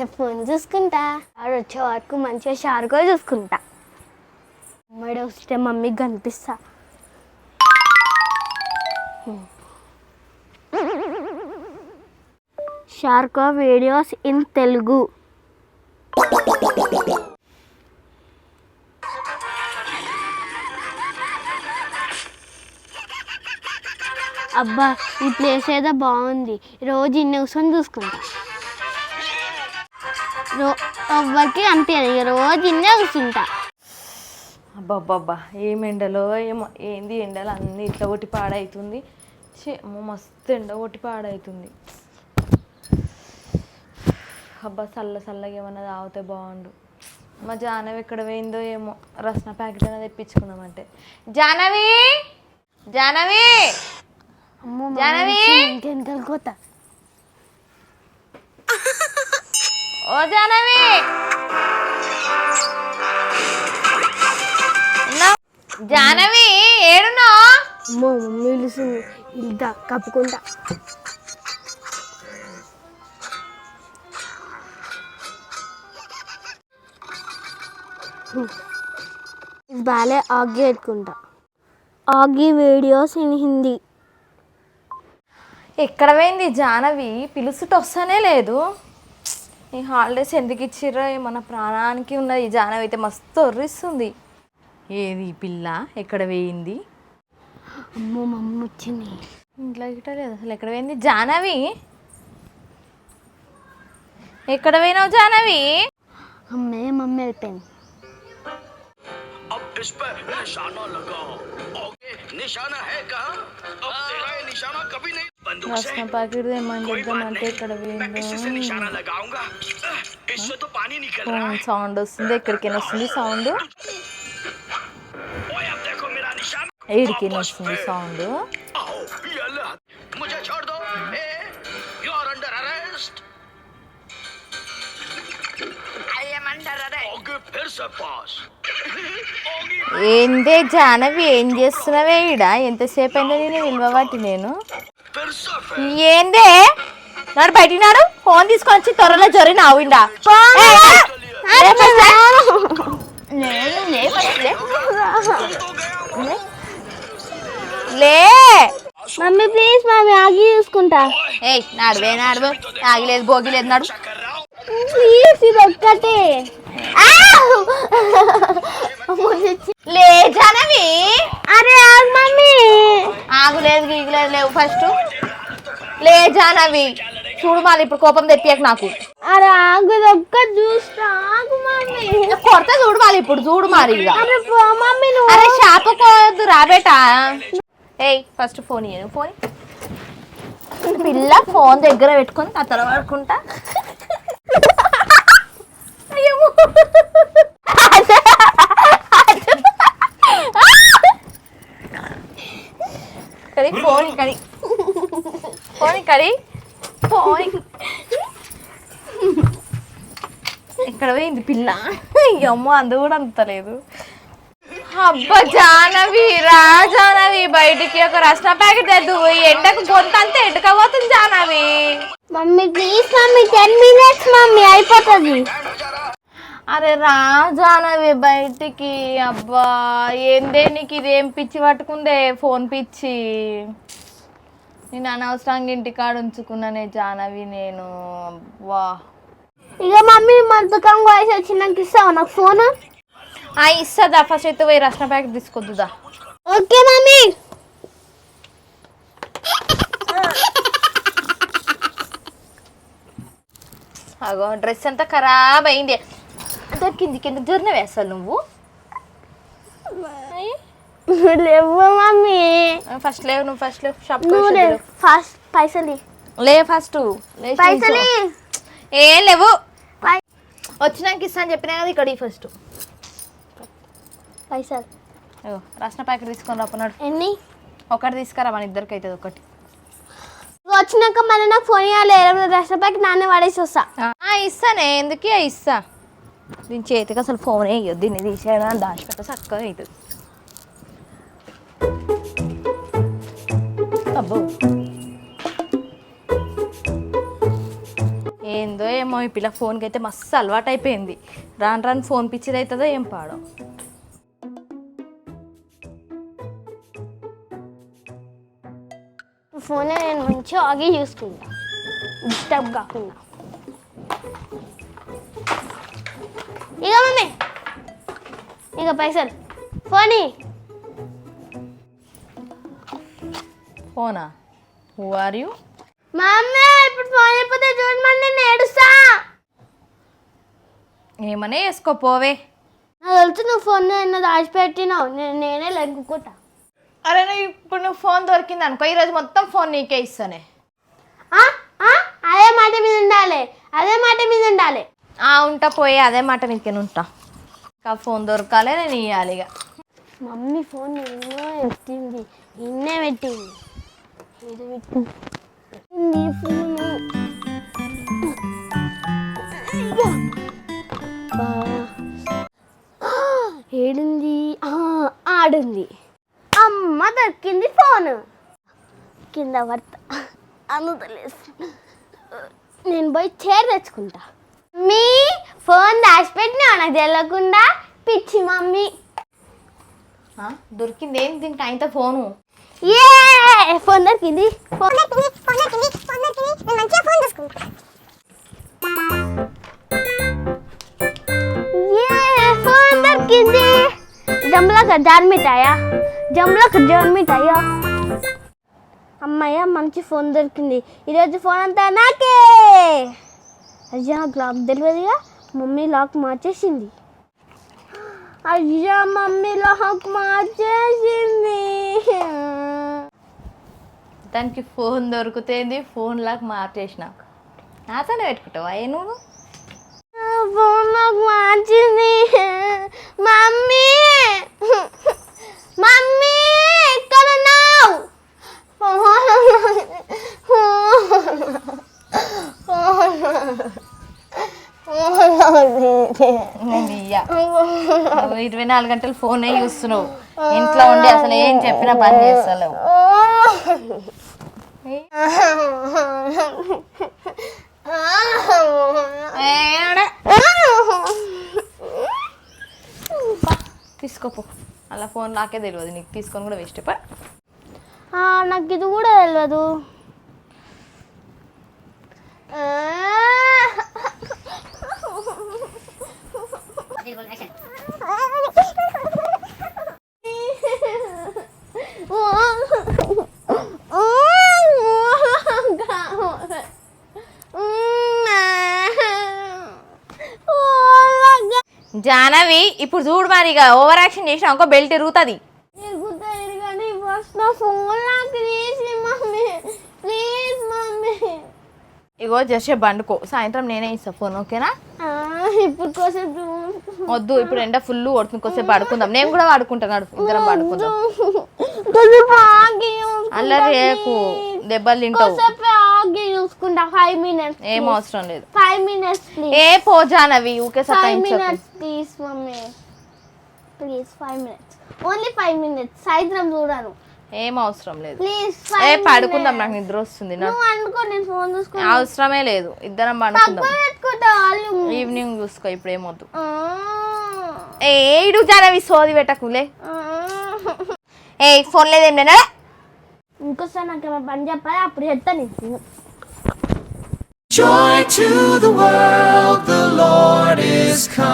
కాసేపు ఫోన్ చూసుకుంటా. ఆడు వచ్చే వరకు మంచిగా షార్గా చూసుకుంటా. అమ్మాయి వస్తే మమ్మీకి కనిపిస్తా. షార్కో వీడియోస్ ఇన్ తెలుగు. అబ్బా ఈ ప్లేస్ ఏదో బాగుంది. రోజు ఇన్ని కూర్చొని చూసుకుంటా. రో ఎవ్వరికి అనిపించదు ఇక రోజు ఇన్నే కూర్చుంటా. అబ్బబ్బబ్బా ఏం ఎండలో ఏమో ఏంది ఎండలు అన్నీ ఇట్లా ఒకటి పాడవుతుంది ఛీ, అమ్మో మస్తు ఎండ ఒకటి పాడవుతుంది అబ్బా చల్ల చల్లగా ఏమన్నా తాగితే బాగుండు. మా జానవి ఎక్కడ పోయిందో ఏమో రసన ప్యాకెట్ అనేది తెప్పించుకుందామంటే. జానవి! జానవి! అమ్మో జాహ్నవి! ఓ జానవి? జానవి ఏడునో అమ్మో మమ్మీ పిలుస్తుంది. ఇల్దా కప్పుకుంటా. బాలే ఆగి పెట్టుకుంటా. ఆగి వీడియోస్ ఇన్ హిందీ. ఎక్కడ పోయింది జానవి? పిలుచుట వస్తానే లేదు. ఈ హాలిడేస్ ఎందుకు ఇచ్చిర్రో మన ప్రాణానికి ఉన్నది జానం అయితే మస్తు ఒర్రిస్తుంది. ఏది పిల్ల? ఎక్కడ వేయింది? అమ్మో మమ్మ వచ్చింది. ఇంట్లో లేదు. అసలు ఎక్కడ పోయింది జానవి? ఎక్కడ పోయినావు జానవి? అమ్మే మమ్మీ వెళ్ళిపోయింది. రాసిన ప్యాకెట్ ఏమని చెప్తామంటే ఇక్కడ సౌండ్ వస్తుంది ఎక్కడికైనా వస్తుంది సౌండ్ ఏడికైనా వస్తుంది సౌండ్ ఏందే జానవి ఏం చేస్తున్నావే ఇడా ఎంతసేపు అయినా నేను నిలవబట్టి నేను ఏందే? నాడు బయటికి నాడు. ఫోన్ తీసుకొని వచ్చి త్వరలో జరి నావిండా లే. మమ్మీ ప్లీజ్ మమ్మీ ఆగి చూసుకుంటా. ఏయ్ నాడువే నాడు ఆగిలేదు భోగిలేదు నాడు. ప్లీజ్ ఇది ఒక్కటే. లే జానవి. అరే ఆగు మమ్మీ. ఆగులేదు గీగులేదు లేవు. ఫస్ట్ లే జానవి. చూడు మళ్ళీ ఇప్పుడు కోపం తెప్పియకు నాకు. అరే ఆగు ఒక్క చూస్తా. ఆగు మమ్మీ. కొరత చూడు మళ్ళీ ఇప్పుడు చూడు మరి ఇక. అరే పో మమ్మీ నువ్వు. అరే షాప్ కోవద్దు రాబేటా ఏయ్ ఫస్ట్ ఫోన్ ఇయ్యను ఫోన్ పిల్ల ఫోన్ దగ్గర పెట్టుకొని కత్తల పడుకుంటా అయ్యో. కడి ఫోన్ కడి. ఫోన్ కడి. ఫోన్ ఇక్కడ పోయింది పిల్ల? అమ్మో అందు కూడా అంతలేదు. అబ్బా జానవి రా జానవి బయటికి ఒక రసన ప్యాకెట్ తెద్దు. ఎండకు గొంత అంతా ఎండకపోతుంది Jahnavi mummy please mummy ten minutes mummy అయిపోతుంది. అరే రా జానవి బయటికి అబ్బా. ఏందే నీకు ఇదేం పిచ్చి పట్టుకుందే? ఫోన్ పిచ్చి. నేను అనవసరంగా ఇంటికాడ ఉంచుకున్నానే జానవి నేను. అబ్బా. ఇక మమ్మీ మన దుకాణం వయసు వచ్చినాక ఇస్తావు నాకు ఫోన్? ఆ ఇస్తుందా. ఫస్ట్ అయితే పోయి రసన ప్యాకెట్ తీసుకొద్దుదా ఓకే మమ్మీ. అగో డ్రెస్ అంతా ఖరాబ్ అయింది. కింది కింద జొరినవే అసలు నువ్వు? లేవు మమ్మీ. ఫస్ట్ లేవు నువ్వు ఫస్ట్ లేవు. షాప్ నువ్వు లేవు. ఫస్ట్ పైసలు. లే ఫస్ట్ పైసలు. ఏం లేవు. వచ్చినాక ఇస్తా అని చెప్పినా కదా ఇక్కడ ఫస్ట్ పైసలు. రసన ప్యాకెట్ తీసుకొని రాపన్నాడు ఎన్ని? ఒకటి తీసుకురా మన ఇద్దరికి అవుతుంది ఒకటి. వచ్చినాక మళ్ళీ నాకు ఫోన్ ఇవ్వాలి రెస్ట్ ప్యాక్ నాన్న వాడేసి వస్తా. ఆ, ఇస్తానే. ఎందుకే ఇస్తా? దీని చేతికి అసలు ఫోన్ వేయొద్దు దీన్ని తీసేయడం దాచిపెట్ట చక్కగా అవుతుంది అబ్బో ఏందో ఏమో ఏమో ఈ పిల్ల ఫోన్కి అయితే మస్తు అలవాటు అయిపోయింది రాను రాను ఫోన్ పిచ్చిది అవుతుందో ఏం పాడో ఫోన్ నేను మంచిగా ఆగి చూసుకుంటా డిస్టర్బ్ కాకుండా ఇక మమ్మీ. ఇక పైసలు. ఫోన్. ఫోనా? హూ ఆర్ యూ మా అమ్మ ఇప్పుడు ఫోన్ అయిపోతే చూడమని నేను ఏడుస్తా. ఏమనే వేసుకోపోవే నాకు తెలుసు నువ్వు ఫోన్ ఏమన్నా దాచిపెట్టినావు నేను నేనే లెగ్గుకుంటా అరే నువ్వు ఇప్పుడు నువ్వు ఫోన్ దొరికింది అనుకో ఈరోజు మొత్తం ఫోన్ నీకే ఇస్తానే. ఆ? ఆ? అదే మాట మీద ఉండాలి. అదే మాట మీద ఉండాలి. ఉంటా పోయి అదే మాట నీకే ఉంటా. ఇంకా ఫోన్ దొరకాలే నేను ఇవ్వాలి ఇక. మమ్మీ ఫోన్ ఎన్నో పెట్టింది నిన్నే పెట్టింది. ఇది పెట్టింది ఫోన్. ఏడింది ఆ, ఏడుంది? ఆడుంది. అమ్మ దొరికింది ఫోన్. కింద పడతా. అందుతలేదు నేను పోయి చీర తెచ్చుకుంటా. మీ ఫోన్ దాచిపెట్టినా నాకు తెలియకుండా పిచ్చి మమ్మీ. దొరికింది ఏం దీనికి ఆయనతో ఫోను? ఏ ఫోన్ దొరికింది. ఫోన్ దొరికింది ఫోన్ దొరికింది ఫోన్ దొరికింది. నేను మంచిగా ఫోన్ తీసుకుంటా ఏ ఫోన్ దొరికింది. జమ్లకు జాన్ మిఠాయా? జమ్లకు జాన్ మిఠాయా? అమ్మయ్య మంచి ఫోన్ దొరికింది. ఈరోజు ఫోన్ అంతా నాకే. అయ్యా నాకు లాక్ తెలియదుగా. మమ్మీ లాక్ మార్చేసింది. అయ్యా మమ్మీ లాక్ మార్చేసింది. దానికి ఫోన్ దొరికితేంది ఫోన్ లాగా మార్చేసిన నాతోనే పెట్టుకుంటావా? ఏ నువ్వు? ఫోన్ లాక్ మార్చింది మమ్మీ మమ్మీ ఎక్కడ ఉన్నావు నేను ఇయ్య నువ్వు ఇరవై నాలుగు గంటలు ఫోనే చూస్తున్నావు. ఇంట్లో ఉండి అసలు ఏం చెప్పినా పని చేస్తలేవు. ఏడ? తీసుకోపో. అలా ఫోన్ నాకే తెలియదు. నీకు తీసుకొని కూడా వేస్ట్. పా. నాకు ఇది కూడా తెలియదు జానవి ఇప్పుడు చూడు మరి ఇక ఓవర్ యాక్షన్ చేసిన ఇంకో బెల్ట్ ఇరుగుతుంది మమ్మీ. ఇగో జస్ట్ బండుకో. సాయంత్రం నేనే ఇస్తా ఫోన్ ఓకేనా ఇప్పుడు కోసం వద్దు ఇప్పుడు ఎండ ఫుల్ కొడుతుంది కొద్దిసేపు పడుకుందాం. నేను కూడా పడుకుంటాను ఇద్దరం పడుకుందాం. అల్లరి దెబ్బలు తింటావు. చూసుకుంటా. ఫైవ్ మినిట్స్ ఏం అవసరం లేదు. ఫైవ్ మినిట్స్ ఏ పో Jahnavi okay five minutes please mummy. Please five minutes only five minutes సాయంత్రం చూడను. ఏం అవసరం లేదు. ప్లీజ్ ఏ పడుకుందాం నాకు నిద్ర వస్తుంది నేను ఫోన్ చూసుకుంటా. అవసరమే లేదు. ఇద్దరం పడుకుందాం. ఈవినింగ్ చూసుకో ఇప్పుడు ఏమొద్దు ఏ ఇడు జానవి సోది పెట్టకులే ఏ ఫోన్ లేదేం లేనా? ఇంకోసారి నాకు ఏమైనా పని చెప్పాలి అప్పుడు చెప్తాను నేను Joy to the world, the Lord is come.